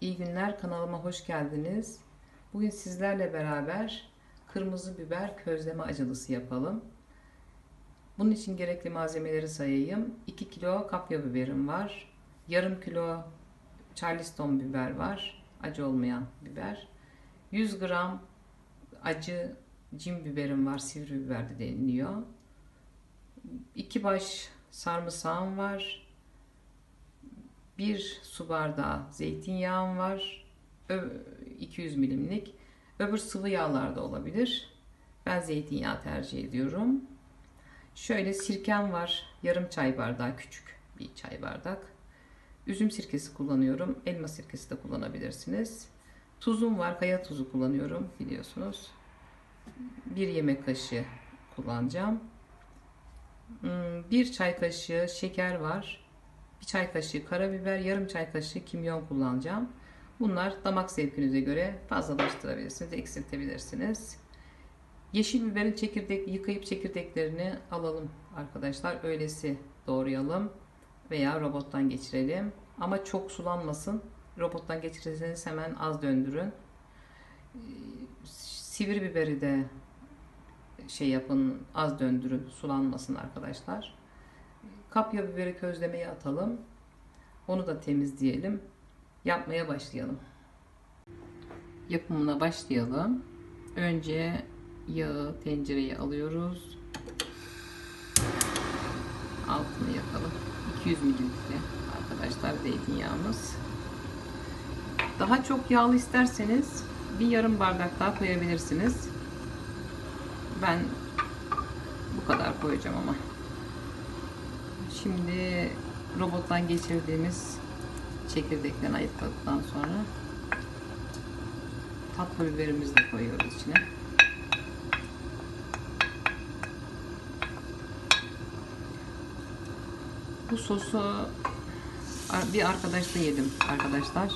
İyi günler kanalıma hoş geldiniz. Bugün sizlerle beraber kırmızı biber közleme acılısı yapalım. Bunun için gerekli malzemeleri sayayım. 2 kilo kapya biberim var. Yarım kilo charleston biber var. Acı olmayan biber. 100 gram acı cin biberim var. Sivri biber de deniliyor. 2 baş sarımsağım var. 1 su bardağı zeytinyağım var. Ö- 200 milimlik. Öbür sıvı yağlar da olabilir. Ben zeytinyağı tercih ediyorum. Şöyle sirkem var. Yarım çay bardağı küçük bir çay bardak. Üzüm sirkesi kullanıyorum. Elma sirkesi de kullanabilirsiniz. Tuzum var. Kaya tuzu kullanıyorum biliyorsunuz. Bir yemek kaşığı kullanacağım. Hmm, Bir çay kaşığı şeker var. Bir çay kaşığı karabiber, yarım çay kaşığı kimyon kullanacağım. Bunlar damak zevkinize göre fazlalaştırabilirsiniz, eksiltebilirsiniz. Yeşil biberin çekirdek yıkayıp çekirdeklerini alalım arkadaşlar. Öylesi doğrayalım veya robottan geçirelim. Ama çok sulanmasın. Robottan geçirirseniz hemen az döndürün. Ee, Sivri biberi de şey yapın, az döndürün, sulanmasın arkadaşlar. Kapya biberi közlemeye atalım. Onu da temizleyelim. Yapmaya başlayalım. Yapımına başlayalım. Önce yağı tencereye alıyoruz. Altını yakalım. 200 mililitre arkadaşlar zeytinyağımız. Daha çok yağlı isterseniz bir yarım bardak daha koyabilirsiniz. Ben bu kadar koyacağım ama. Şimdi robottan geçirdiğimiz çekirdeklerini ayıkladıktan sonra tatlı biberimizi de koyuyoruz içine. Bu sosu bir arkadaşla yedim arkadaşlar.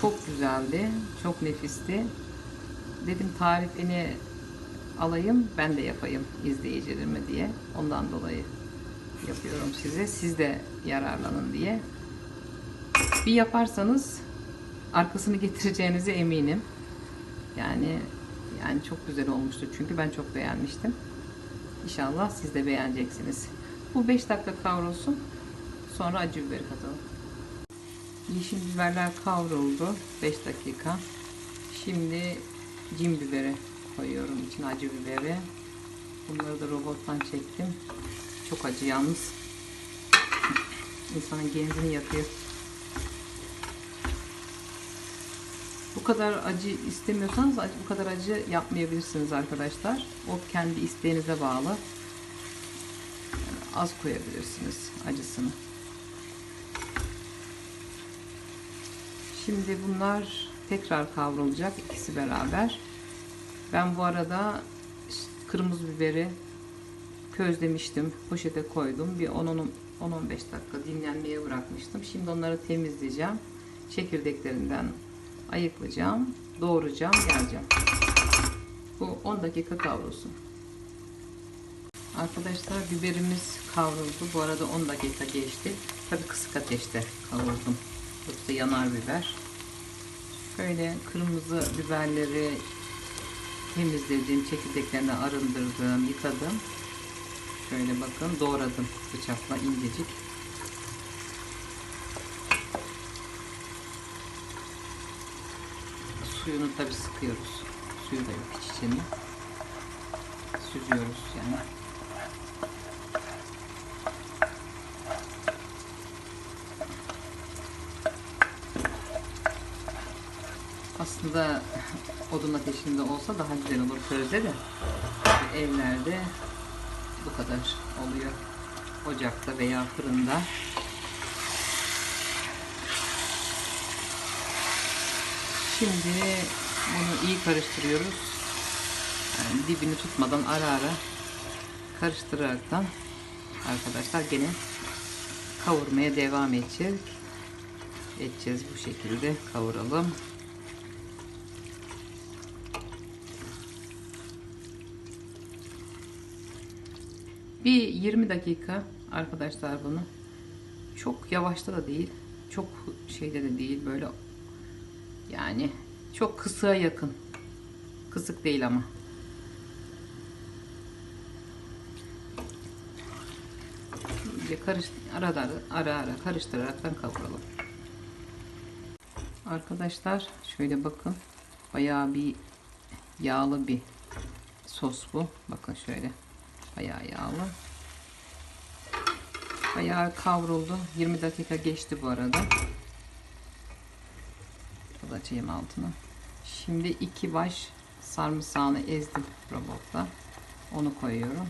Çok güzeldi. Çok nefisti. Dedim tarifini alayım ben de yapayım izleyicilerime diye. Ondan dolayı yapıyorum size. Siz de yararlanın diye. Bir yaparsanız arkasını getireceğinize eminim. Yani yani çok güzel olmuştu çünkü ben çok beğenmiştim. İnşallah siz de beğeneceksiniz. Bu 5 dakika kavrulsun. Sonra acı biberi katalım. Yeşil biberler kavruldu 5 dakika. Şimdi cin biberi koyuyorum içine acı biberi. Bunları da robottan çektim. Çok acı yalnız. İnsanın genzini yakıyor. Bu kadar acı istemiyorsanız bu kadar acı yapmayabilirsiniz arkadaşlar. O kendi isteğinize bağlı. Az koyabilirsiniz acısını. Şimdi bunlar tekrar kavrulacak ikisi beraber. Ben bu arada kırmızı biberi közlemiştim. Poşete koydum. Bir 10-15 dakika dinlenmeye bırakmıştım. Şimdi onları temizleyeceğim. Çekirdeklerinden ayıklayacağım. Doğrayacağım. Geleceğim. Bu 10 dakika kavrulsun. Arkadaşlar biberimiz kavruldu. Bu arada 10 dakika geçti. Tabi kısık ateşte kavurdum. Yoksa yanar biber. Şöyle kırmızı biberleri temizledim, çekirdeklerini arındırdım, yıkadım. Şöyle bakın doğradım bıçakla incecik. Suyunu tabi sıkıyoruz. Suyu da yok iç içine. Süzüyoruz yani. Aslında odun ateşinde olsa daha güzel olur közde de. Evlerde bu kadar oluyor. Ocakta veya fırında. Şimdi bunu iyi karıştırıyoruz. Yani dibini tutmadan ara ara karıştıraraktan arkadaşlar gene kavurmaya devam edeceğiz. Edeceğiz bu şekilde kavuralım. Bir 20 dakika arkadaşlar bunu çok yavaşta da değil çok şeyde de değil böyle Yani çok kısığa yakın. Kısık değil ama. İyice karış, ara ara, ara ara karıştıraraktan kavuralım. Arkadaşlar şöyle bakın. Bayağı bir yağlı bir sos bu. Bakın şöyle. Bayağı yağlı. Bayağı kavruldu. 20 dakika geçti bu arada. Biraz açayım altını. Şimdi iki baş sarımsağını ezdim robotla. Onu koyuyorum.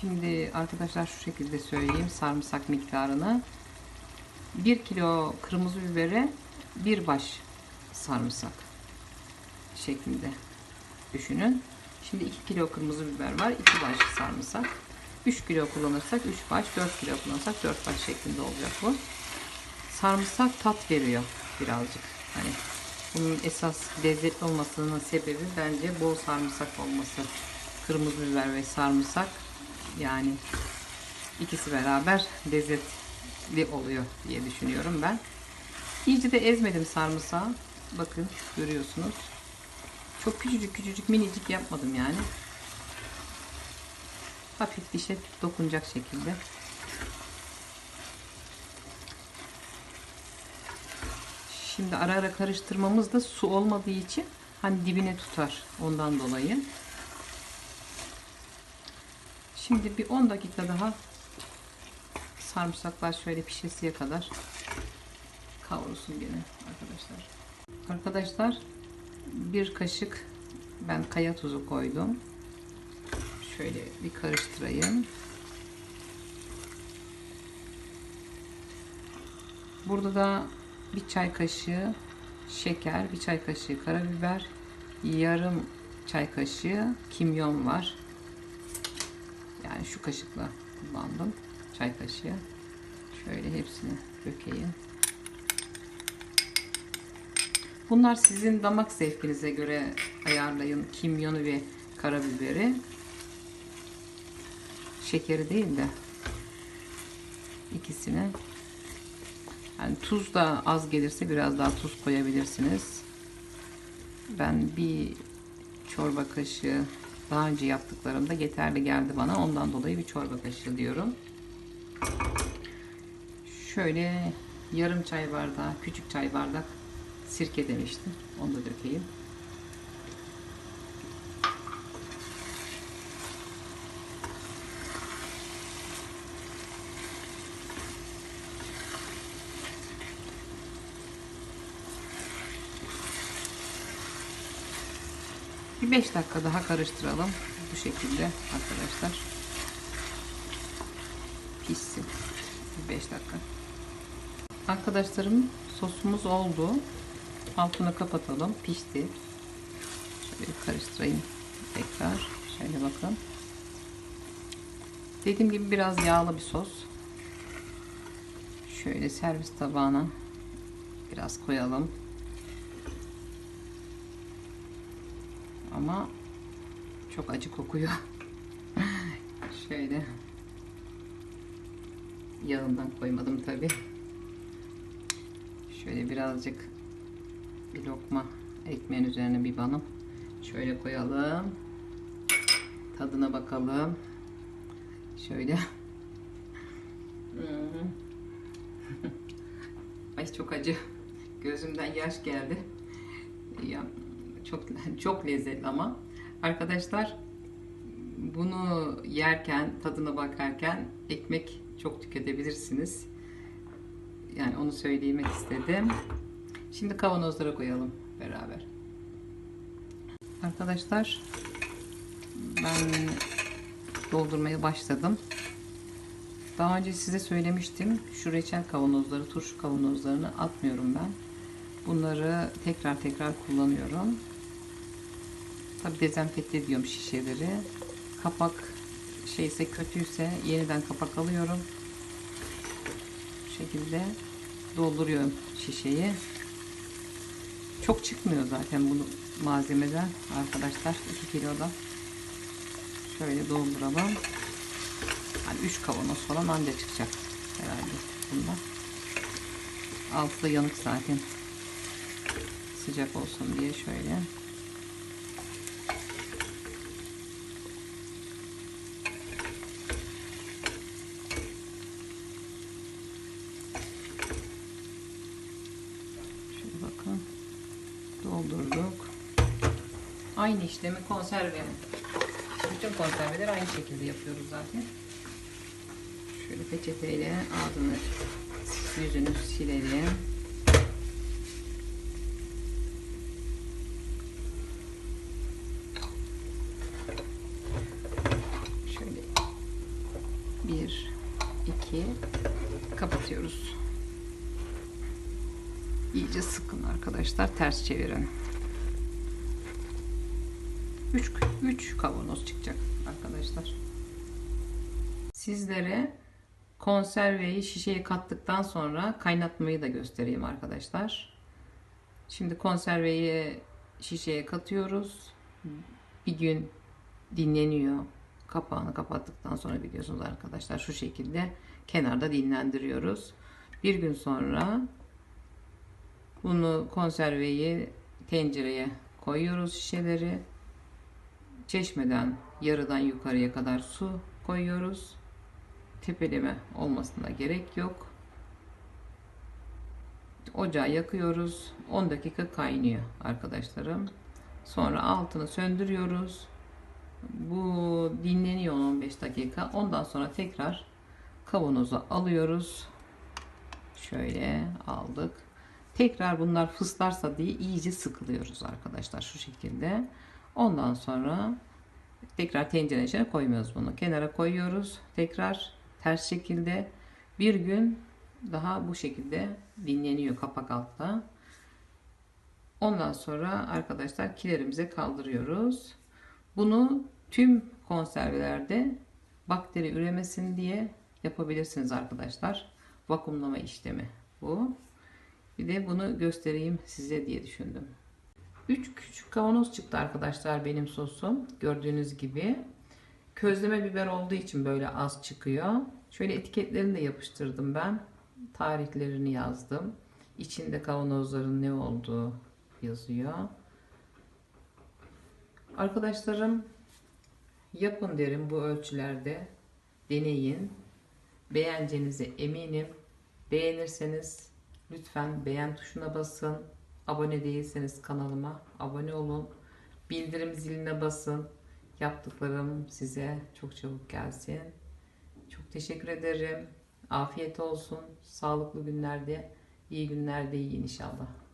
Şimdi arkadaşlar şu şekilde söyleyeyim sarımsak miktarını. 1 kilo kırmızı bibere bir baş sarımsak şeklinde düşünün. Şimdi 2 kilo kırmızı biber var. 2 baş sarımsak. 3 kilo kullanırsak 3 baş, 4 kilo kullanırsak 4 baş şeklinde olacak bu. Sarımsak tat veriyor birazcık. Hani bunun esas lezzetli olmasının sebebi bence bol sarımsak olması. Kırmızı biber ve sarımsak yani ikisi beraber lezzetli oluyor diye düşünüyorum ben. İyice de ezmedim sarımsağı. Bakın görüyorsunuz. Çok küçücük küçücük minicik yapmadım yani. Hafif dişe dokunacak şekilde. Şimdi ara ara karıştırmamız da su olmadığı için hani dibine tutar ondan dolayı. Şimdi bir 10 dakika daha sarımsaklar şöyle pişesiye kadar kavrulsun gene arkadaşlar. Arkadaşlar bir kaşık ben kaya tuzu koydum. Şöyle bir karıştırayım. Burada da bir çay kaşığı şeker, bir çay kaşığı karabiber, yarım çay kaşığı kimyon var. Yani şu kaşıkla kullandım. Çay kaşığı. Şöyle hepsini dökeyim. Bunlar sizin damak zevkinize göre ayarlayın. Kimyonu ve karabiberi. Şekeri değil de ikisini. Yani tuz da az gelirse biraz daha tuz koyabilirsiniz. Ben bir çorba kaşığı daha önce yaptıklarımda yeterli geldi bana. Ondan dolayı bir çorba kaşığı diyorum. Şöyle yarım çay bardağı, küçük çay bardak sirke demiştim. Onu da dökeyim. Bir 5 dakika daha karıştıralım. Bu şekilde arkadaşlar. Pişsin. Bir 5 dakika. Arkadaşlarım sosumuz oldu. Altını kapatalım. Pişti. Şöyle karıştırayım tekrar. Şöyle bakın. Dediğim gibi biraz yağlı bir sos. Şöyle servis tabağına biraz koyalım. Ama çok acı kokuyor. Şöyle yağından koymadım tabi. Şöyle birazcık bir lokma ekmeğin üzerine bir banım. Şöyle koyalım. Tadına bakalım. Şöyle. Ay çok acı. Gözümden yaş geldi. Ya çok çok lezzetli ama arkadaşlar bunu yerken tadına bakarken ekmek çok tüketebilirsiniz. Yani onu söylemek istedim. Şimdi kavanozlara koyalım beraber. Arkadaşlar ben doldurmaya başladım. Daha önce size söylemiştim. Şu reçel kavanozları, turşu kavanozlarını atmıyorum ben. Bunları tekrar tekrar kullanıyorum. Tabi dezenfekte ediyorum şişeleri. Kapak şeyse kötüyse yeniden kapak alıyorum. Bu şekilde dolduruyorum şişeyi. Çok çıkmıyor zaten bunu malzemeden arkadaşlar 2 kiloda. Şöyle dolduralım. Hani 3 kavanoz falan anca çıkacak herhalde bunlar. Altı yanık zaten. Sıcak olsun diye. Şöyle bakın. Doldurduk. Aynı işlemi konserve. Bütün konserveleri aynı şekilde yapıyoruz zaten. Şöyle peçeteyle ağzını yüzünü silelim. Şöyle bir, iki kapatıyoruz. İyice sıkın arkadaşlar. Ters çevirin. 3 3 kavanoz çıkacak arkadaşlar. Sizlere konserveyi şişeye kattıktan sonra kaynatmayı da göstereyim arkadaşlar. Şimdi konserveyi şişeye katıyoruz. Bir gün dinleniyor. Kapağını kapattıktan sonra biliyorsunuz arkadaşlar şu şekilde kenarda dinlendiriyoruz. Bir gün sonra bunu konserveyi tencereye koyuyoruz şişeleri. Çeşmeden yarıdan yukarıya kadar su koyuyoruz. Tepeleme olmasına gerek yok. Ocağı yakıyoruz. 10 dakika kaynıyor arkadaşlarım. Sonra altını söndürüyoruz. Bu dinleniyor 15 dakika. Ondan sonra tekrar kavanoza alıyoruz. Şöyle aldık. Tekrar bunlar fıslarsa diye iyice sıkılıyoruz arkadaşlar şu şekilde. Ondan sonra tekrar tencerenin içine koymuyoruz bunu. Kenara koyuyoruz. Tekrar ters şekilde bir gün daha bu şekilde dinleniyor kapak altta. Ondan sonra arkadaşlar kilerimize kaldırıyoruz. Bunu tüm konservelerde bakteri üremesin diye yapabilirsiniz arkadaşlar. Vakumlama işlemi bu. Bir de bunu göstereyim size diye düşündüm. 3 küçük kavanoz çıktı arkadaşlar benim sosum. Gördüğünüz gibi. Közleme biber olduğu için böyle az çıkıyor. Şöyle etiketlerini de yapıştırdım ben. Tarihlerini yazdım. İçinde kavanozların ne olduğu yazıyor. Arkadaşlarım yapın derim bu ölçülerde. Deneyin. Beğeneceğinize eminim. Beğenirseniz lütfen beğen tuşuna basın. Abone değilseniz kanalıma abone olun. Bildirim ziline basın. Yaptıklarım size çok çabuk gelsin. Çok teşekkür ederim. Afiyet olsun. Sağlıklı günlerde, iyi günlerde yiyin inşallah.